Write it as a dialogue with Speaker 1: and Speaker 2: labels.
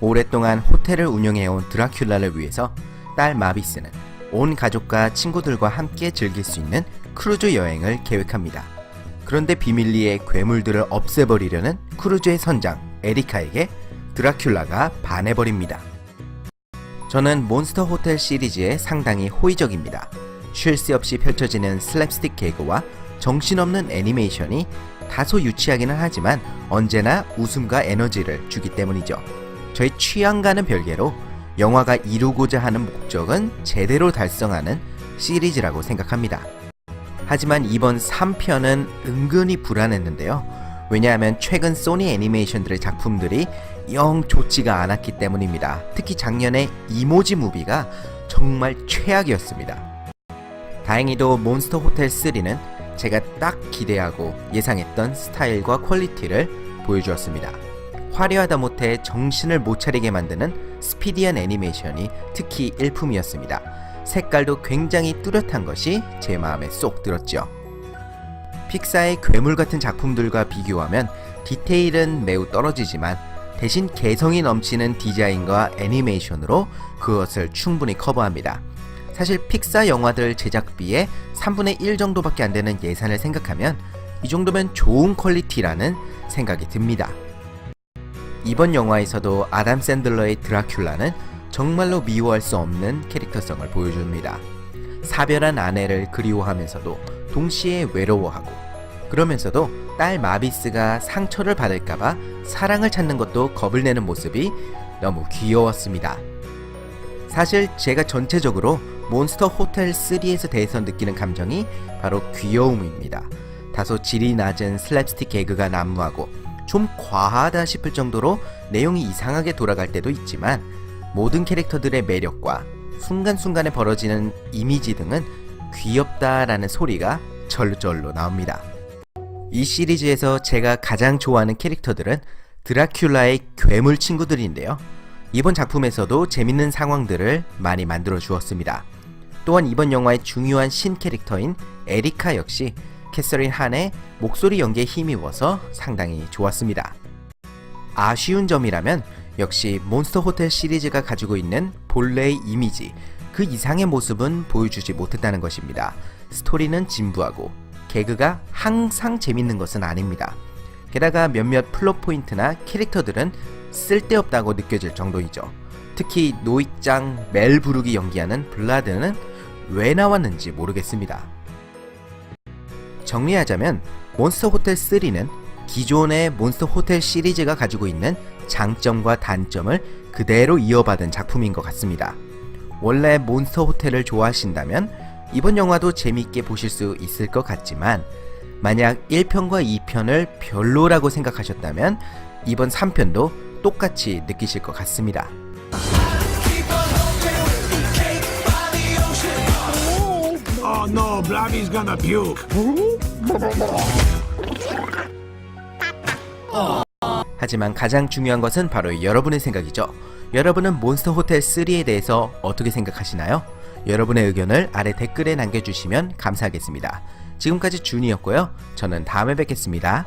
Speaker 1: 오랫동안 호텔을 운영해온 드라큘라를 위해서 딸 마비스는 온 가족과 친구들과 함께 즐길 수 있는 크루즈 여행을 계획합니다. 그런데 비밀리에 괴물들을 없애버리려는 크루즈의 선장 에리카에게 드라큘라가 반해버립니다. 저는 몬스터 호텔 시리즈에 상당히 호의적입니다. 쉴 새 없이 펼쳐지는 슬랩스틱 개그와 정신없는 애니메이션이 다소 유치하기는 하지만 언제나 웃음과 에너지를 주기 때문이죠. 저희 취향과는 별개로 영화가 이루고자 하는 목적은 제대로 달성하는 시리즈라고 생각합니다. 하지만 이번 3편은 은근히 불안했는데요. 왜냐하면 최근 소니 애니메이션들의 작품들이 영 좋지가 않았기 때문입니다. 특히 작년에 이모지 무비가 정말 최악이었습니다. 다행히도 몬스터 호텔 3는 제가 딱 기대하고 예상했던 스타일과 퀄리티를 보여주었습니다. 화려하다 못해 정신을 못 차리게 만드는 스피디한 애니메이션이 특히 일품이었습니다. 색깔도 굉장히 뚜렷한 것이 제 마음에 쏙 들었죠. 픽사의 괴물 같은 작품들과 비교하면 디테일은 매우 떨어지지만 대신 개성이 넘치는 디자인과 애니메이션으로 그것을 충분히 커버합니다. 사실 픽사 영화들 제작비의 3분의 1 정도밖에 안 되는 예산을 생각하면 이 정도면 좋은 퀄리티라는 생각이 듭니다. 이번 영화에서도 아담 샌들러의 드라큘라는 정말로 미워할 수 없는 캐릭터성을 보여줍니다. 사별한 아내를 그리워하면서도 동시에 외로워하고 그러면서도 딸 마비스가 상처를 받을까봐 사랑을 찾는 것도 겁을 내는 모습이 너무 귀여웠습니다. 사실 제가 전체적으로 몬스터 호텔 3에서 대해서 느끼는 감정이 바로 귀여움입니다. 다소 질이 낮은 슬랩스틱 개그가 난무하고 좀 과하다 싶을 정도로 내용이 이상하게 돌아갈 때도 있지만 모든 캐릭터들의 매력과 순간순간에 벌어지는 이미지 등은 귀엽다라는 소리가 절절로 나옵니다. 이 시리즈에서 제가 가장 좋아하는 캐릭터들은 드라큘라의 괴물 친구들인데요. 이번 작품에서도 재밌는 상황들을 많이 만들어 주었습니다. 또한 이번 영화의 중요한 신 캐릭터인 에리카 역시 캐서린 한의 목소리 연기에 힘입어서 상당히 좋았습니다. 아쉬운 점이라면 역시 몬스터 호텔 시리즈가 가지고 있는 본래의 이미지, 그 이상의 모습은 보여주지 못했다는 것입니다. 스토리는 진부하고 개그가 항상 재밌는 것은 아닙니다. 게다가 몇몇 플롯 포인트나 캐릭터들은 쓸데없다고 느껴질 정도이죠. 특히 노익장 멜 부룩이 연기하는 블라드는 왜 나왔는지 모르겠습니다. 정리하자면 몬스터 호텔 3는 기존의 몬스터 호텔 시리즈가 가지고 있는 장점과 단점을 그대로 이어받은 작품인 것 같습니다. 원래 몬스터 호텔을 좋아하신다면 이번 영화도 재미있게 보실 수 있을 것 같지만 만약 1편과 2편을 별로라고 생각하셨다면 이번 3편도 똑같이 느끼실 것 같습니다.
Speaker 2: Blobby's gonna puke.
Speaker 1: 하지만 가장 중요한 것은 바로 여러분의 생각이죠. 여러분은 몬스터 호텔 3에 대해서 어떻게 생각하시나요? 여러분의 의견을 아래 댓글에 남겨주시면 감사하겠습니다. 지금까지 준이었고요. 저는 다음에 뵙겠습니다.